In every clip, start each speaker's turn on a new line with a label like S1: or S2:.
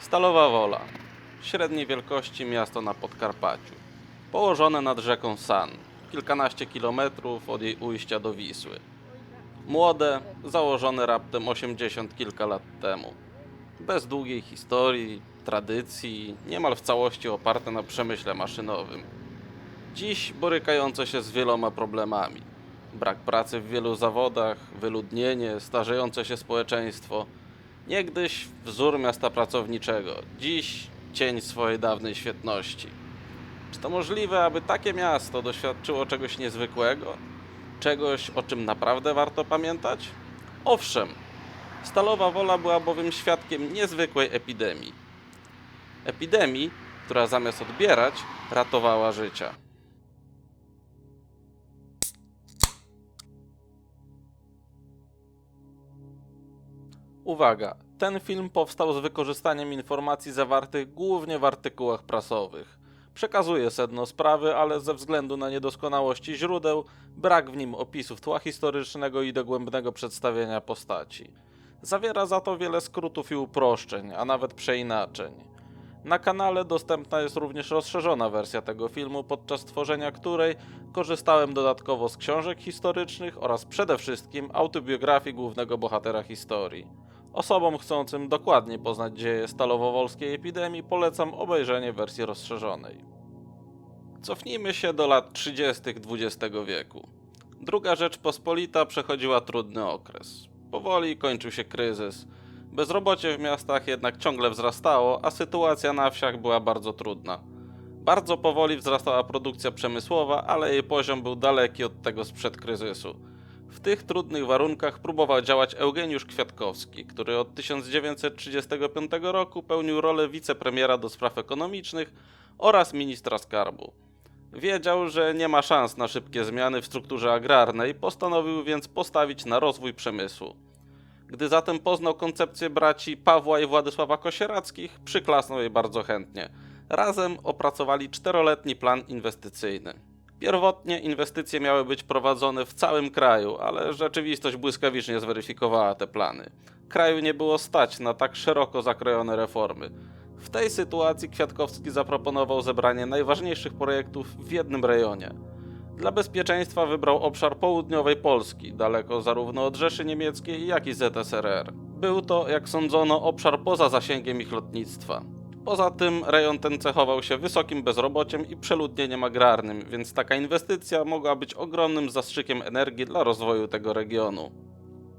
S1: Stalowa Wola. Średniej wielkości miasto na Podkarpaciu. Położone nad rzeką San, kilkanaście kilometrów od jej ujścia do Wisły. Młode, założone raptem 80 kilka lat temu. Bez długiej historii, tradycji, niemal w całości oparte na przemyśle maszynowym. Dziś borykające się z wieloma problemami. Brak pracy w wielu zawodach, wyludnienie, starzejące się społeczeństwo. Niegdyś wzór miasta pracowniczego, dziś cień swojej dawnej świetności. Czy to możliwe, aby takie miasto doświadczyło czegoś niezwykłego? Czegoś, o czym naprawdę warto pamiętać? Owszem, Stalowa Wola była bowiem świadkiem niezwykłej epidemii. Epidemii, która zamiast odbierać, ratowała życia. Uwaga, ten film powstał z wykorzystaniem informacji zawartych głównie w artykułach prasowych. Przekazuje sedno sprawy, ale ze względu na niedoskonałości źródeł, brak w nim opisów tła historycznego i dogłębnego przedstawienia postaci. Zawiera za to wiele skrótów i uproszczeń, a nawet przeinaczeń. Na kanale dostępna jest również rozszerzona wersja tego filmu, podczas tworzenia której korzystałem dodatkowo z książek historycznych oraz przede wszystkim autobiografii głównego bohatera historii. Osobom chcącym dokładnie poznać dzieje stalowowolskiej epidemii polecam obejrzenie wersji rozszerzonej. Cofnijmy się do lat 30. XX wieku. Druga Rzeczpospolita przechodziła trudny okres. Powoli kończył się kryzys. Bezrobocie w miastach jednak ciągle wzrastało, a sytuacja na wsiach była bardzo trudna. Bardzo powoli wzrastała produkcja przemysłowa, ale jej poziom był daleki od tego sprzed kryzysu. W tych trudnych warunkach próbował działać Eugeniusz Kwiatkowski, który od 1935 roku pełnił rolę wicepremiera do spraw ekonomicznych oraz ministra skarbu. Wiedział, że nie ma szans na szybkie zmiany w strukturze agrarnej, postanowił więc postawić na rozwój przemysłu. Gdy zatem poznał koncepcję braci Pawła i Władysława Kosierackich, przyklasnął jej bardzo chętnie. Razem opracowali czteroletni plan inwestycyjny. Pierwotnie inwestycje miały być prowadzone w całym kraju, ale rzeczywistość błyskawicznie zweryfikowała te plany. Kraju nie było stać na tak szeroko zakrojone reformy. W tej sytuacji Kwiatkowski zaproponował zebranie najważniejszych projektów w jednym rejonie. Dla bezpieczeństwa wybrał obszar południowej Polski, daleko zarówno od Rzeszy Niemieckiej, jak i ZSRR. Był to, jak sądzono, obszar poza zasięgiem ich lotnictwa. Poza tym rejon ten cechował się wysokim bezrobociem i przeludnieniem agrarnym, więc taka inwestycja mogła być ogromnym zastrzykiem energii dla rozwoju tego regionu.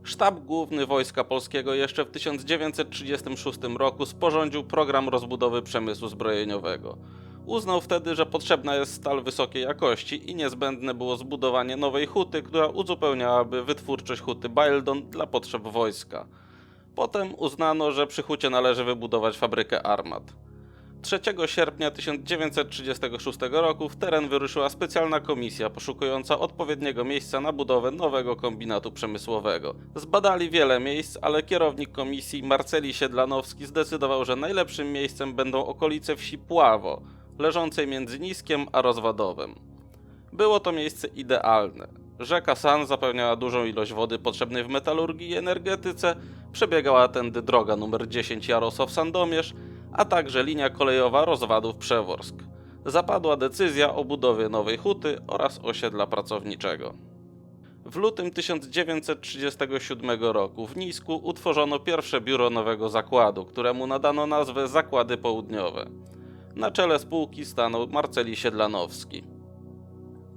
S1: Sztab Główny Wojska Polskiego jeszcze w 1936 roku sporządził program rozbudowy przemysłu zbrojeniowego. Uznał wtedy, że potrzebna jest stal wysokiej jakości i niezbędne było zbudowanie nowej huty, która uzupełniałaby wytwórczość huty Bildon dla potrzeb wojska. Potem uznano, że przy hucie należy wybudować fabrykę armat. 3 sierpnia 1936 roku w teren wyruszyła specjalna komisja poszukująca odpowiedniego miejsca na budowę nowego kombinatu przemysłowego. Zbadali wiele miejsc, ale kierownik komisji Marceli Siedlanowski zdecydował, że najlepszym miejscem będą okolice wsi Pławo, leżącej między Niskiem a Rozwadowem. Było to miejsce idealne. Rzeka San zapewniała dużą ilość wody potrzebnej w metalurgii i energetyce, przebiegała tędy droga nr 10 Jarosław-Sandomierz, a także linia kolejowa Rozwadów-Przeworsk. Zapadła decyzja o budowie nowej huty oraz osiedla pracowniczego. W lutym 1937 roku w Nisku utworzono pierwsze biuro nowego zakładu, któremu nadano nazwę Zakłady Południowe. Na czele spółki stanął Marceli Siedlanowski.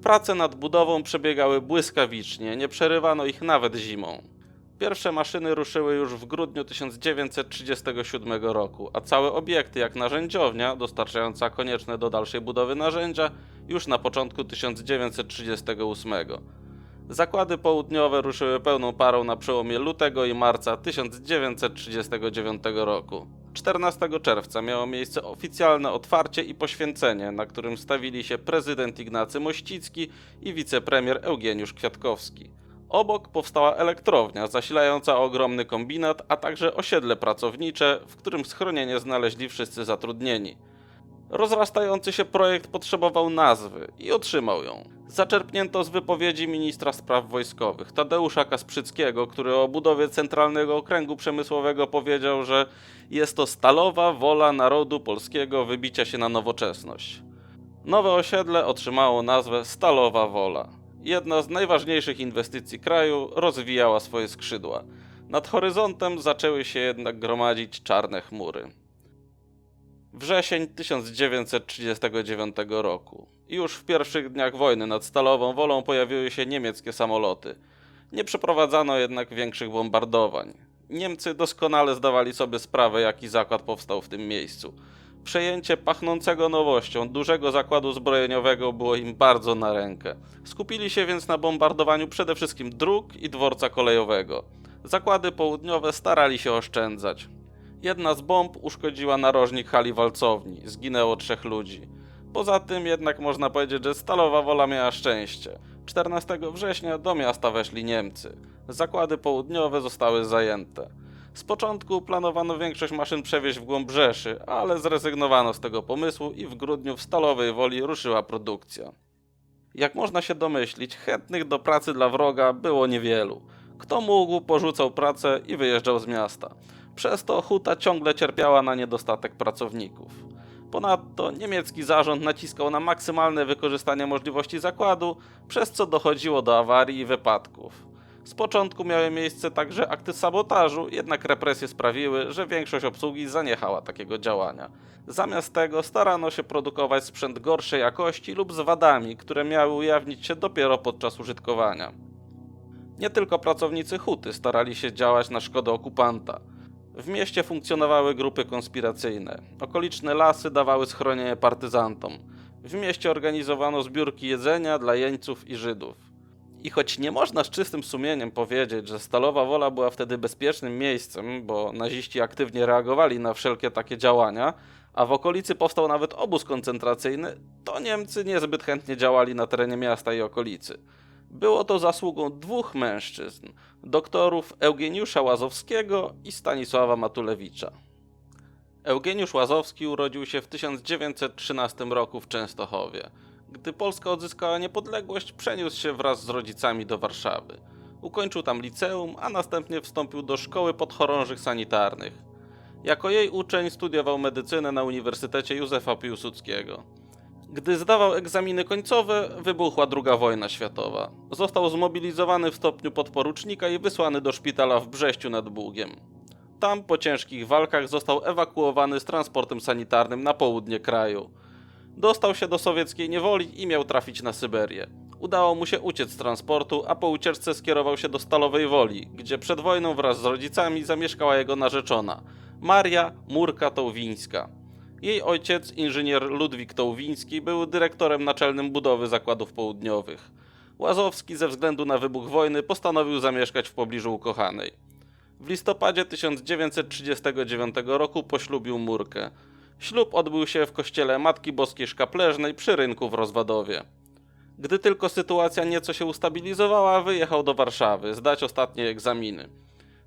S1: Prace nad budową przebiegały błyskawicznie, nie przerywano ich nawet zimą. Pierwsze maszyny ruszyły już w grudniu 1937 roku, a całe obiekty jak narzędziownia, dostarczająca konieczne do dalszej budowy narzędzia, już na początku 1938. Zakłady południowe ruszyły pełną parą na przełomie lutego i marca 1939 roku. 14 czerwca miało miejsce oficjalne otwarcie i poświęcenie, na którym stawili się prezydent Ignacy Mościcki i wicepremier Eugeniusz Kwiatkowski. Obok powstała elektrownia zasilająca ogromny kombinat, a także osiedle pracownicze, w którym schronienie znaleźli wszyscy zatrudnieni. Rozrastający się projekt potrzebował nazwy i otrzymał ją. Zaczerpnięto z wypowiedzi ministra spraw wojskowych Tadeusza Kasprzyckiego, który o budowie Centralnego Okręgu Przemysłowego powiedział, że jest to stalowa wola narodu polskiego wybicia się na nowoczesność. Nowe osiedle otrzymało nazwę Stalowa Wola. Jedna z najważniejszych inwestycji kraju rozwijała swoje skrzydła. Nad horyzontem zaczęły się jednak gromadzić czarne chmury. Wrzesień 1939 roku. Już w pierwszych dniach wojny nad Stalową Wolą pojawiły się niemieckie samoloty. Nie przeprowadzano jednak większych bombardowań. Niemcy doskonale zdawali sobie sprawę, jaki zakład powstał w tym miejscu. Przejęcie pachnącego nowością dużego zakładu zbrojeniowego było im bardzo na rękę. Skupili się więc na bombardowaniu przede wszystkim dróg i dworca kolejowego. Zakłady południowe starali się oszczędzać. Jedna z bomb uszkodziła narożnik hali walcowni, zginęło trzech ludzi. Poza tym jednak można powiedzieć, że Stalowa Wola miała szczęście. 14 września do miasta weszli Niemcy. Zakłady południowe zostały zajęte. Z początku planowano większość maszyn przewieźć w głąb Rzeszy, ale zrezygnowano z tego pomysłu i w grudniu w Stalowej Woli ruszyła produkcja. Jak można się domyślić, chętnych do pracy dla wroga było niewielu. Kto mógł, porzucał pracę i wyjeżdżał z miasta. Przez to huta ciągle cierpiała na niedostatek pracowników. Ponadto niemiecki zarząd naciskał na maksymalne wykorzystanie możliwości zakładu, przez co dochodziło do awarii i wypadków. Z początku miały miejsce także akty sabotażu, jednak represje sprawiły, że większość obsługi zaniechała takiego działania. Zamiast tego starano się produkować sprzęt gorszej jakości lub z wadami, które miały ujawnić się dopiero podczas użytkowania. Nie tylko pracownicy huty starali się działać na szkodę okupanta. W mieście funkcjonowały grupy konspiracyjne. Okoliczne lasy dawały schronienie partyzantom. W mieście organizowano zbiórki jedzenia dla jeńców i Żydów. I choć nie można z czystym sumieniem powiedzieć, że Stalowa Wola była wtedy bezpiecznym miejscem, bo naziści aktywnie reagowali na wszelkie takie działania, a w okolicy powstał nawet obóz koncentracyjny, to Niemcy niezbyt chętnie działali na terenie miasta i okolicy. Było to zasługą dwóch mężczyzn, doktorów Eugeniusza Łazowskiego i Stanisława Matulewicza. Eugeniusz Łazowski urodził się w 1913 roku w Częstochowie. Gdy Polska odzyskała niepodległość, przeniósł się wraz z rodzicami do Warszawy. Ukończył tam liceum, a następnie wstąpił do szkoły podchorążych sanitarnych. Jako jej uczeń studiował medycynę na Uniwersytecie Józefa Piłsudskiego. Gdy zdawał egzaminy końcowe, wybuchła II wojna światowa. Został zmobilizowany w stopniu podporucznika i wysłany do szpitala w Brześciu nad Bugiem. Tam po ciężkich walkach został ewakuowany z transportem sanitarnym na południe kraju. Dostał się do sowieckiej niewoli i miał trafić na Syberię. Udało mu się uciec z transportu, a po ucieczce skierował się do Stalowej Woli, gdzie przed wojną wraz z rodzicami zamieszkała jego narzeczona, Maria Murka Tołwińska. Jej ojciec, inżynier Ludwik Tołwiński, był dyrektorem naczelnym budowy zakładów południowych. Łazowski ze względu na wybuch wojny postanowił zamieszkać w pobliżu ukochanej. W listopadzie 1939 roku poślubił Murkę. Ślub odbył się w kościele Matki Boskiej Szkapleżnej przy rynku w Rozwadowie. Gdy tylko sytuacja nieco się ustabilizowała, wyjechał do Warszawy zdać ostatnie egzaminy.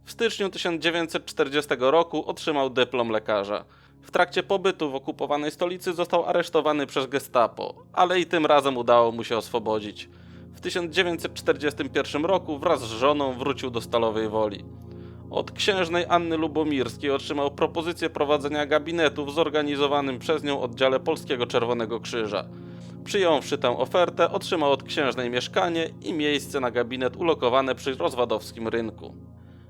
S1: W styczniu 1940 roku otrzymał dyplom lekarza. W trakcie pobytu w okupowanej stolicy został aresztowany przez gestapo, ale i tym razem udało mu się oswobodzić. W 1941 roku wraz z żoną wrócił do Stalowej Woli. Od księżnej Anny Lubomirskiej otrzymał propozycję prowadzenia gabinetu w zorganizowanym przez nią oddziale Polskiego Czerwonego Krzyża. Przyjąwszy tę ofertę, otrzymał od księżnej mieszkanie i miejsce na gabinet ulokowane przy rozwadowskim rynku.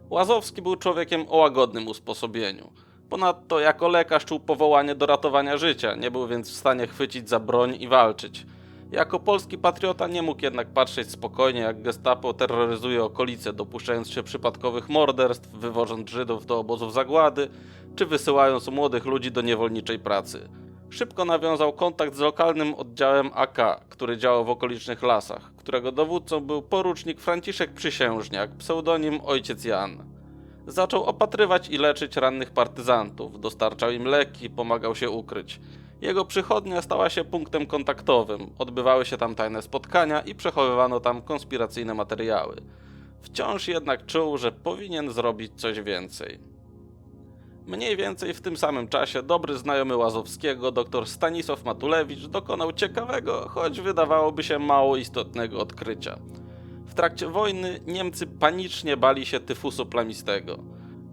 S1: Łazowski był człowiekiem o łagodnym usposobieniu. Ponadto jako lekarz czuł powołanie do ratowania życia, nie był więc w stanie chwycić za broń i walczyć. Jako polski patriota nie mógł jednak patrzeć spokojnie, jak gestapo terroryzuje okolice, dopuszczając się przypadkowych morderstw, wywożąc Żydów do obozów zagłady, czy wysyłając młodych ludzi do niewolniczej pracy. Szybko nawiązał kontakt z lokalnym oddziałem AK, który działał w okolicznych lasach, którego dowódcą był porucznik Franciszek Przysiężniak, pseudonim Ojciec Jan. Zaczął opatrywać i leczyć rannych partyzantów, dostarczał im leki, pomagał się ukryć. Jego przychodnia stała się punktem kontaktowym, odbywały się tam tajne spotkania i przechowywano tam konspiracyjne materiały. Wciąż jednak czuł, że powinien zrobić coś więcej. Mniej więcej w tym samym czasie dobry znajomy Łazowskiego, dr Stanisław Matulewicz, dokonał ciekawego, choć wydawałoby się mało istotnego odkrycia. W trakcie wojny Niemcy panicznie bali się tyfusu plamistego.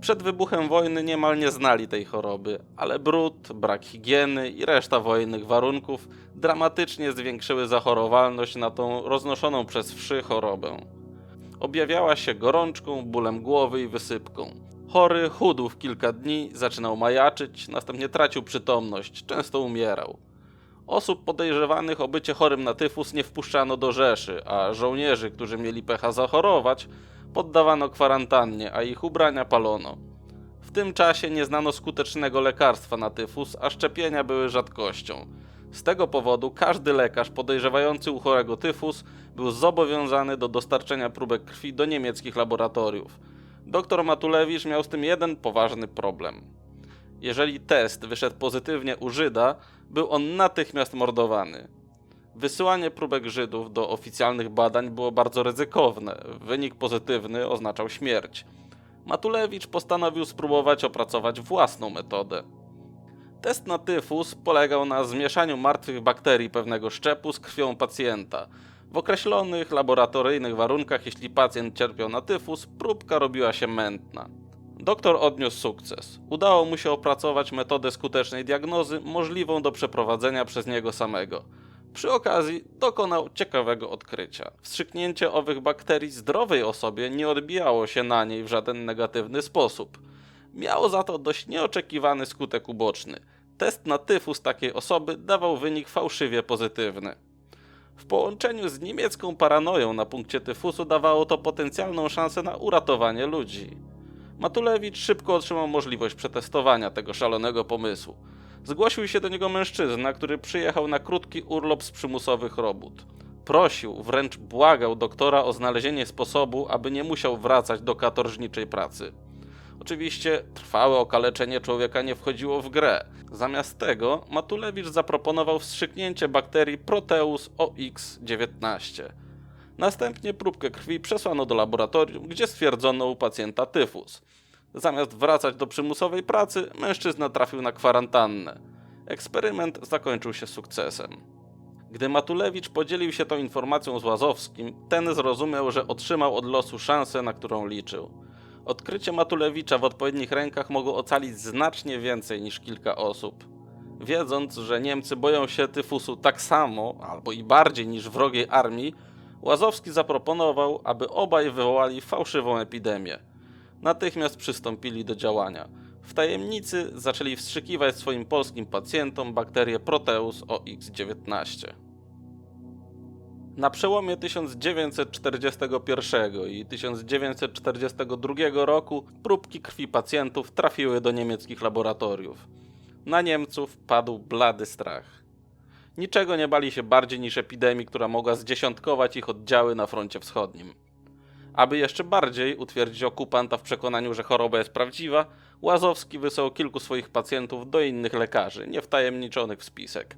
S1: Przed wybuchem wojny niemal nie znali tej choroby, ale brud, brak higieny i reszta wojennych warunków dramatycznie zwiększyły zachorowalność na tą roznoszoną przez wszy chorobę. Objawiała się gorączką, bólem głowy i wysypką. Chory chudł w kilka dni, zaczynał majaczyć, następnie tracił przytomność, często umierał. Osób podejrzewanych o bycie chorym na tyfus nie wpuszczano do Rzeszy, a żołnierzy, którzy mieli pecha zachorować, poddawano kwarantannie, a ich ubrania palono. W tym czasie nie znano skutecznego lekarstwa na tyfus, a szczepienia były rzadkością. Z tego powodu każdy lekarz podejrzewający u chorego tyfus był zobowiązany do dostarczenia próbek krwi do niemieckich laboratoriów. Doktor Matulewicz miał z tym jeden poważny problem. Jeżeli test wyszedł pozytywnie u Żyda, był on natychmiast mordowany. Wysyłanie próbek Żydów do oficjalnych badań było bardzo ryzykowne. Wynik pozytywny oznaczał śmierć. Matulewicz postanowił spróbować opracować własną metodę. Test na tyfus polegał na zmieszaniu martwych bakterii pewnego szczepu z krwią pacjenta. W określonych laboratoryjnych warunkach, jeśli pacjent cierpiał na tyfus, próbka robiła się mętna. Doktor odniósł sukces. Udało mu się opracować metodę skutecznej diagnozy możliwą do przeprowadzenia przez niego samego. Przy okazji dokonał ciekawego odkrycia. Wstrzyknięcie owych bakterii zdrowej osobie nie odbijało się na niej w żaden negatywny sposób. Miało za to dość nieoczekiwany skutek uboczny. Test na tyfus takiej osoby dawał wynik fałszywie pozytywny. W połączeniu z niemiecką paranoją na punkcie tyfusu dawało to potencjalną szansę na uratowanie ludzi. Matulewicz szybko otrzymał możliwość przetestowania tego szalonego pomysłu. Zgłosił się do niego mężczyzna, który przyjechał na krótki urlop z przymusowych robót. Prosił, wręcz błagał doktora o znalezienie sposobu, aby nie musiał wracać do katorżniczej pracy. Oczywiście trwałe okaleczenie człowieka nie wchodziło w grę. Zamiast tego Matulewicz zaproponował wstrzyknięcie bakterii Proteus OX19. Następnie próbkę krwi przesłano do laboratorium, gdzie stwierdzono u pacjenta tyfus. Zamiast wracać do przymusowej pracy, mężczyzna trafił na kwarantannę. Eksperyment zakończył się sukcesem. Gdy Matulewicz podzielił się tą informacją z Łazowskim, ten zrozumiał, że otrzymał od losu szansę, na którą liczył. Odkrycie Matulewicza w odpowiednich rękach mogło ocalić znacznie więcej niż kilka osób. Wiedząc, że Niemcy boją się tyfusu tak samo, albo i bardziej niż wrogiej armii, Łazowski zaproponował, aby obaj wywołali fałszywą epidemię. Natychmiast przystąpili do działania. W tajemnicy zaczęli wstrzykiwać swoim polskim pacjentom bakterię Proteus OX19. Na przełomie 1941 i 1942 roku próbki krwi pacjentów trafiły do niemieckich laboratoriów. Na Niemców padł blady strach. Niczego nie bali się bardziej niż epidemii, która mogła zdziesiątkować ich oddziały na froncie wschodnim. Aby jeszcze bardziej utwierdzić okupanta w przekonaniu, że choroba jest prawdziwa, Łazowski wysłał kilku swoich pacjentów do innych lekarzy, niewtajemniczonych w spisek.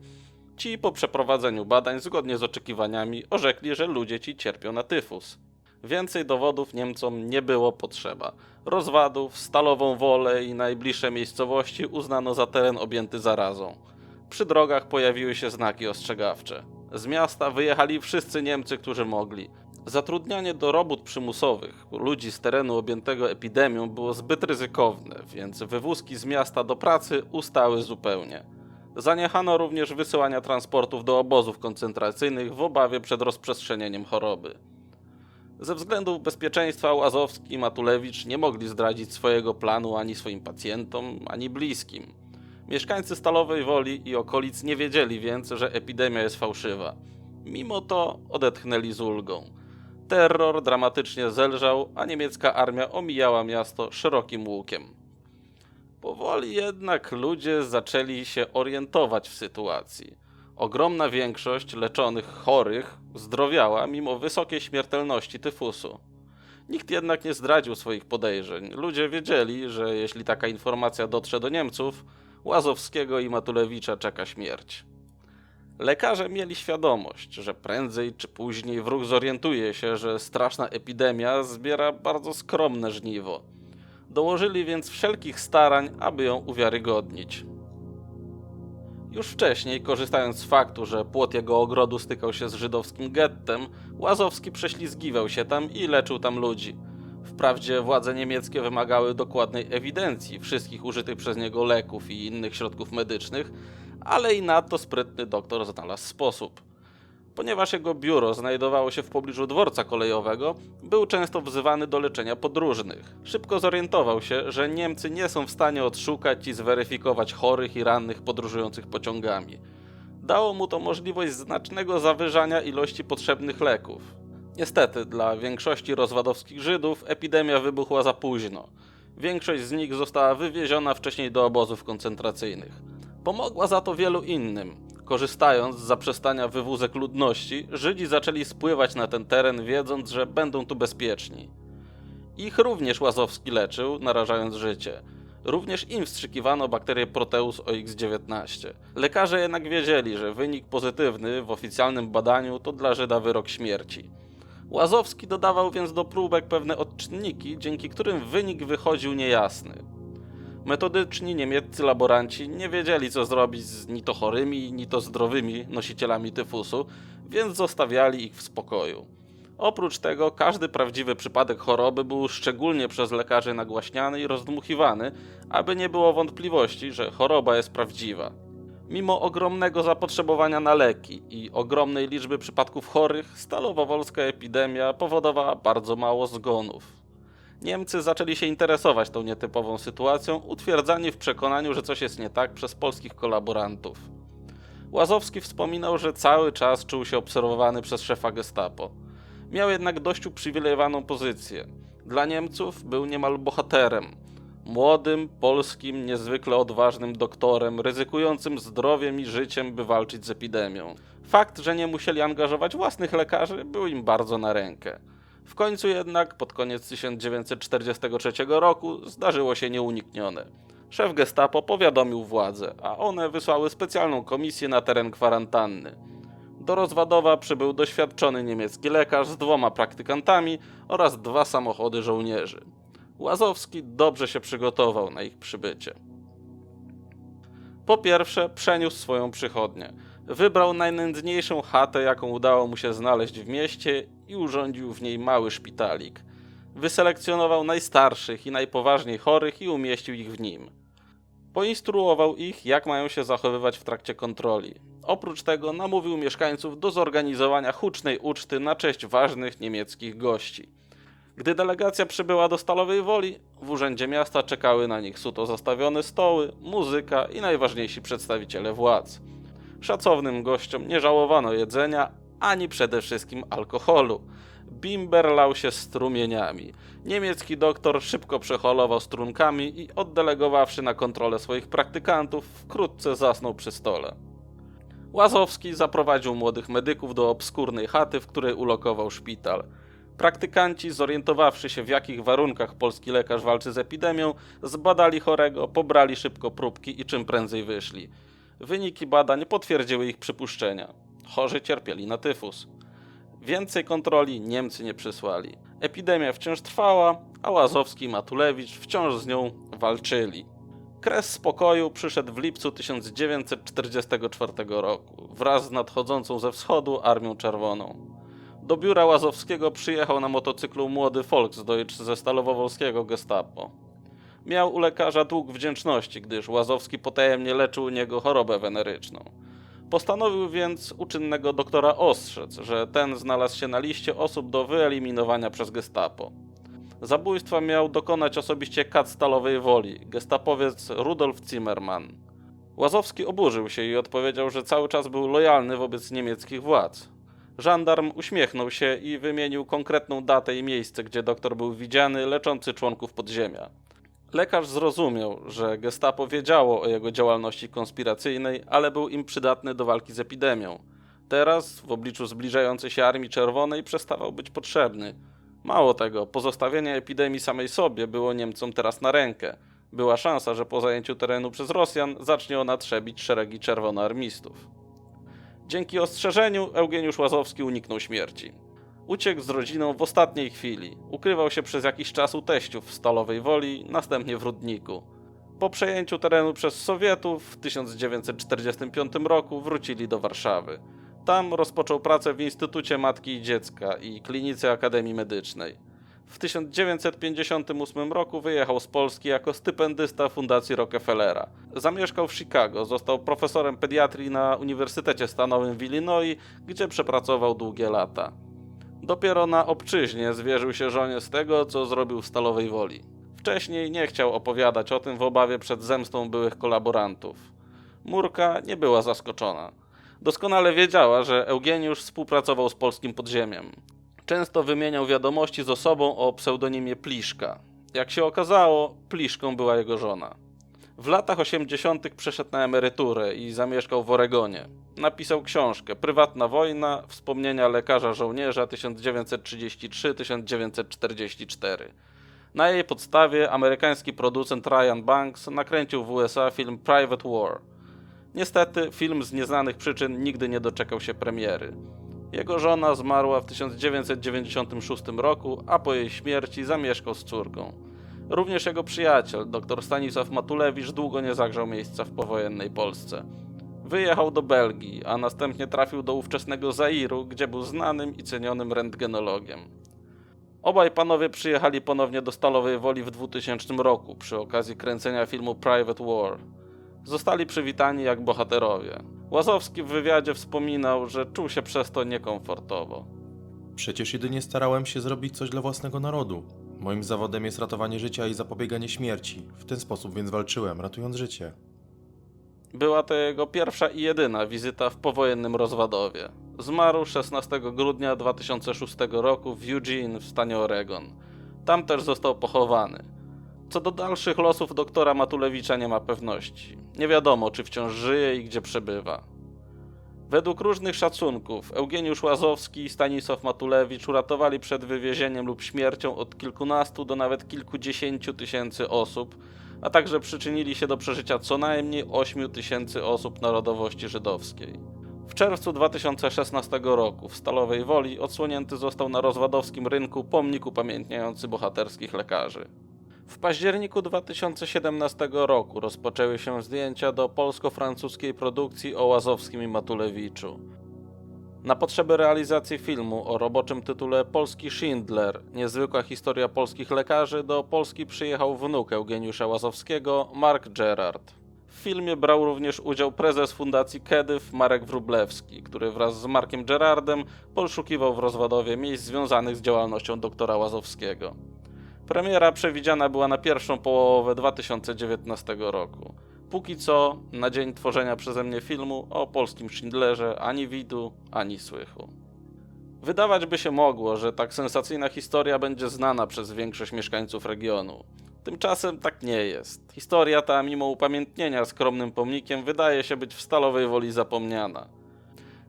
S1: Ci po przeprowadzeniu badań, zgodnie z oczekiwaniami, orzekli, że ludzie ci cierpią na tyfus. Więcej dowodów Niemcom nie było potrzeba. Rozwadów, stalową wolę i najbliższe miejscowości uznano za teren objęty zarazą. Przy drogach pojawiły się znaki ostrzegawcze. Z miasta wyjechali wszyscy Niemcy, którzy mogli. Zatrudnianie do robót przymusowych ludzi z terenu objętego epidemią było zbyt ryzykowne, więc wywózki z miasta do pracy ustały zupełnie. Zaniechano również wysyłania transportów do obozów koncentracyjnych w obawie przed rozprzestrzenieniem choroby. Ze względów bezpieczeństwa Łazowski i Matulewicz nie mogli zdradzić swojego planu ani swoim pacjentom, ani bliskim. Mieszkańcy Stalowej Woli i okolic nie wiedzieli więc, że epidemia jest fałszywa. Mimo to odetchnęli z ulgą. Terror dramatycznie zelżał, a niemiecka armia omijała miasto szerokim łukiem. Powoli jednak ludzie zaczęli się orientować w sytuacji. Ogromna większość leczonych chorych zdrowiała mimo wysokiej śmiertelności tyfusu. Nikt jednak nie zdradził swoich podejrzeń. Ludzie wiedzieli, że jeśli taka informacja dotrze do Niemców, Łazowskiego i Matulewicza czeka śmierć. Lekarze mieli świadomość, że prędzej czy później wróg zorientuje się, że straszna epidemia zbiera bardzo skromne żniwo. Dołożyli więc wszelkich starań, aby ją uwiarygodnić. Już wcześniej, korzystając z faktu, że płot jego ogrodu stykał się z żydowskim gettem, Łazowski prześlizgiwał się tam i leczył tam ludzi. Wprawdzie władze niemieckie wymagały dokładnej ewidencji wszystkich użytych przez niego leków i innych środków medycznych, ale i na to sprytny doktor znalazł sposób. Ponieważ jego biuro znajdowało się w pobliżu dworca kolejowego, był często wzywany do leczenia podróżnych. Szybko zorientował się, że Niemcy nie są w stanie odszukać i zweryfikować chorych i rannych podróżujących pociągami. Dało mu to możliwość znacznego zawyżania ilości potrzebnych leków. Niestety, dla większości rozwadowskich Żydów epidemia wybuchła za późno. Większość z nich została wywieziona wcześniej do obozów koncentracyjnych. Pomogła za to wielu innym. Korzystając z zaprzestania wywózek ludności, Żydzi zaczęli spływać na ten teren, wiedząc, że będą tu bezpieczni. Ich również Łazowski leczył, narażając życie. Również im wstrzykiwano bakterię Proteus OX-19. Lekarze jednak wiedzieli, że wynik pozytywny w oficjalnym badaniu to dla Żyda wyrok śmierci. Łazowski dodawał więc do próbek pewne odczynniki, dzięki którym wynik wychodził niejasny. Metodyczni niemieccy laboranci nie wiedzieli, co zrobić z ni to chorymi, ni to zdrowymi nosicielami tyfusu, więc zostawiali ich w spokoju. Oprócz tego, każdy prawdziwy przypadek choroby był szczególnie przez lekarzy nagłaśniany i rozdmuchiwany, aby nie było wątpliwości, że choroba jest prawdziwa. Mimo ogromnego zapotrzebowania na leki i ogromnej liczby przypadków chorych, stalowowolska epidemia powodowała bardzo mało zgonów. Niemcy zaczęli się interesować tą nietypową sytuacją, utwierdzani w przekonaniu, że coś jest nie tak przez polskich kolaborantów. Łazowski wspominał, że cały czas czuł się obserwowany przez szefa gestapo. Miał jednak dość uprzywilejowaną pozycję. Dla Niemców był niemal bohaterem. Młodym, polskim, niezwykle odważnym doktorem, ryzykującym zdrowiem i życiem, by walczyć z epidemią. Fakt, że nie musieli angażować własnych lekarzy, był im bardzo na rękę. W końcu jednak, pod koniec 1943 roku, zdarzyło się nieuniknione. Szef gestapo powiadomił władze, a one wysłały specjalną komisję na teren kwarantanny. Do Rozwadowa przybył doświadczony niemiecki lekarz z dwoma praktykantami oraz dwa samochody żołnierzy. Łazowski dobrze się przygotował na ich przybycie. Po pierwsze, przeniósł swoją przychodnię. Wybrał najnędzniejszą chatę, jaką udało mu się znaleźć w mieście i urządził w niej mały szpitalik. Wyselekcjonował najstarszych i najpoważniej chorych i umieścił ich w nim. Poinstruował ich, jak mają się zachowywać w trakcie kontroli. Oprócz tego namówił mieszkańców do zorganizowania hucznej uczty na cześć ważnych niemieckich gości. Gdy delegacja przybyła do Stalowej Woli, w urzędzie miasta czekały na nich suto zastawione stoły, muzyka i najważniejsi przedstawiciele władz. Szacownym gościom nie żałowano jedzenia, ani przede wszystkim alkoholu. Bimber lał się strumieniami. Niemiecki doktor szybko przeholował strunkami i oddelegowawszy na kontrolę swoich praktykantów, wkrótce zasnął przy stole. Łazowski zaprowadził młodych medyków do obskurnej chaty, w której ulokował szpital. Praktykanci, zorientowawszy się w jakich warunkach polski lekarz walczy z epidemią, zbadali chorego, pobrali szybko próbki i czym prędzej wyszli. Wyniki badań potwierdziły ich przypuszczenia. Chorzy cierpieli na tyfus. Więcej kontroli Niemcy nie przysłali. Epidemia wciąż trwała, a Łazowski i Matulewicz wciąż z nią walczyli. Kres spokoju przyszedł w lipcu 1944 roku wraz z nadchodzącą ze wschodu Armią Czerwoną. Do biura Łazowskiego przyjechał na motocyklu młody Volksdeutsch ze stalowowolskiego gestapo. Miał u lekarza dług wdzięczności, gdyż Łazowski potajemnie leczył u niego chorobę weneryczną. Postanowił więc uczynnego doktora ostrzec, że ten znalazł się na liście osób do wyeliminowania przez gestapo. Zabójstwa miał dokonać osobiście kat stalowej woli, gestapowiec Rudolf Zimmermann. Łazowski oburzył się i odpowiedział, że cały czas był lojalny wobec niemieckich władz. Żandarm uśmiechnął się i wymienił konkretną datę i miejsce, gdzie doktor był widziany, leczący członków podziemia. Lekarz zrozumiał, że gestapo wiedziało o jego działalności konspiracyjnej, ale był im przydatny do walki z epidemią. Teraz, w obliczu zbliżającej się Armii Czerwonej, przestawał być potrzebny. Mało tego, pozostawienie epidemii samej sobie było Niemcom teraz na rękę. Była szansa, że po zajęciu terenu przez Rosjan zacznie ona trzebić szeregi czerwonoarmistów. Dzięki ostrzeżeniu Eugeniusz Łazowski uniknął śmierci. Uciekł z rodziną w ostatniej chwili. Ukrywał się przez jakiś czas u teściów w Stalowej Woli, następnie w Rudniku. Po przejęciu terenu przez Sowietów w 1945 roku wrócili do Warszawy. Tam rozpoczął pracę w Instytucie Matki i Dziecka i Klinice Akademii Medycznej. W 1958 roku wyjechał z Polski jako stypendysta Fundacji Rockefellera. Zamieszkał w Chicago, został profesorem pediatrii na Uniwersytecie Stanowym w Illinois, gdzie przepracował długie lata. Dopiero na obczyźnie zwierzył się żonie z tego, co zrobił w Stalowej Woli. Wcześniej nie chciał opowiadać o tym w obawie przed zemstą byłych kolaborantów. Murka nie była zaskoczona. Doskonale wiedziała, że Eugeniusz współpracował z polskim podziemiem. Często wymieniał wiadomości z osobą o pseudonimie Pliszka. Jak się okazało, Pliszką była jego żona. W latach 80. przeszedł na emeryturę i zamieszkał w Oregonie. Napisał książkę Prywatna wojna, wspomnienia lekarza żołnierza 1933-1944. Na jej podstawie amerykański producent Ryan Banks nakręcił w USA film Private War. Niestety, film z nieznanych przyczyn nigdy nie doczekał się premiery. Jego żona zmarła w 1996 roku, a po jej śmierci zamieszkał z córką. Również jego przyjaciel, dr Stanisław Matulewicz, długo nie zagrzał miejsca w powojennej Polsce. Wyjechał do Belgii, a następnie trafił do ówczesnego Zairu, gdzie był znanym i cenionym rentgenologiem. Obaj panowie przyjechali ponownie do Stalowej Woli w 2000 roku przy okazji kręcenia filmu Private War. Zostali przywitani jak bohaterowie. Łazowski w wywiadzie wspominał, że czuł się przez to niekomfortowo.
S2: Przecież jedynie starałem się zrobić coś dla własnego narodu. Moim zawodem jest ratowanie życia i zapobieganie śmierci. W ten sposób więc walczyłem, ratując życie.
S1: Była to jego pierwsza i jedyna wizyta w powojennym Rozwadowie. Zmarł 16 grudnia 2006 roku w Eugene w stanie Oregon. Tam też został pochowany. Co do dalszych losów doktora Matulewicza nie ma pewności. Nie wiadomo, czy wciąż żyje i gdzie przebywa. Według różnych szacunków Eugeniusz Łazowski i Stanisław Matulewicz uratowali przed wywiezieniem lub śmiercią od kilkunastu do nawet kilkudziesięciu tysięcy osób, a także przyczynili się do przeżycia co najmniej 8 tysięcy osób narodowości żydowskiej. W czerwcu 2016 roku w Stalowej Woli odsłonięty został na rozwadowskim rynku pomnik upamiętniający bohaterskich lekarzy. W październiku 2017 roku rozpoczęły się zdjęcia do polsko-francuskiej produkcji o Łazowskim i Matulewiczu. Na potrzeby realizacji filmu o roboczym tytule Polski Schindler niezwykła historia polskich lekarzy do Polski przyjechał wnuk Eugeniusza Łazowskiego, Mark Gerard. W filmie brał również udział prezes Fundacji Kedyw Marek Wróblewski, który wraz z Markiem Gerardem poszukiwał w Rozwadowie miejsc związanych z działalnością doktora Łazowskiego. Premiera przewidziana była na pierwszą połowę 2019 roku. Póki co, na dzień tworzenia przeze mnie filmu o polskim Schindlerze ani widu, ani słychu. Wydawać by się mogło, że tak sensacyjna historia będzie znana przez większość mieszkańców regionu. Tymczasem tak nie jest. Historia ta, mimo upamiętnienia skromnym pomnikiem, wydaje się być w stalowej woli zapomniana.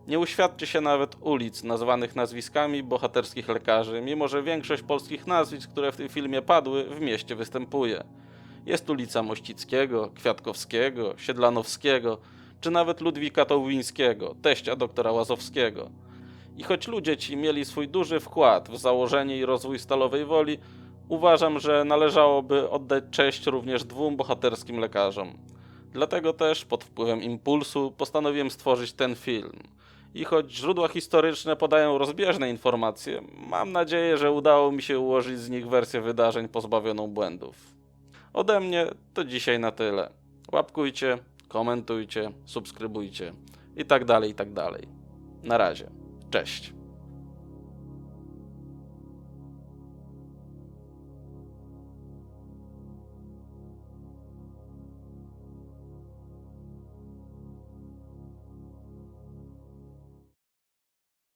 S1: Nie uświadczy się nawet ulic nazwanych nazwiskami bohaterskich lekarzy, mimo że większość polskich nazwisk, które w tym filmie padły, w mieście występuje. Jest ulica Mościckiego, Kwiatkowskiego, Siedlanowskiego, czy nawet Ludwika Tołwińskiego, teścia doktora Łazowskiego. I choć ludzie ci mieli swój duży wkład w założenie i rozwój Stalowej Woli, uważam, że należałoby oddać cześć również dwóm bohaterskim lekarzom. Dlatego też, pod wpływem impulsu, postanowiłem stworzyć ten film. I choć źródła historyczne podają rozbieżne informacje, mam nadzieję, że udało mi się ułożyć z nich wersję wydarzeń pozbawioną błędów. Ode mnie to dzisiaj na tyle. Łapkujcie, komentujcie, subskrybujcie i tak dalej, i tak dalej. Na razie. Cześć.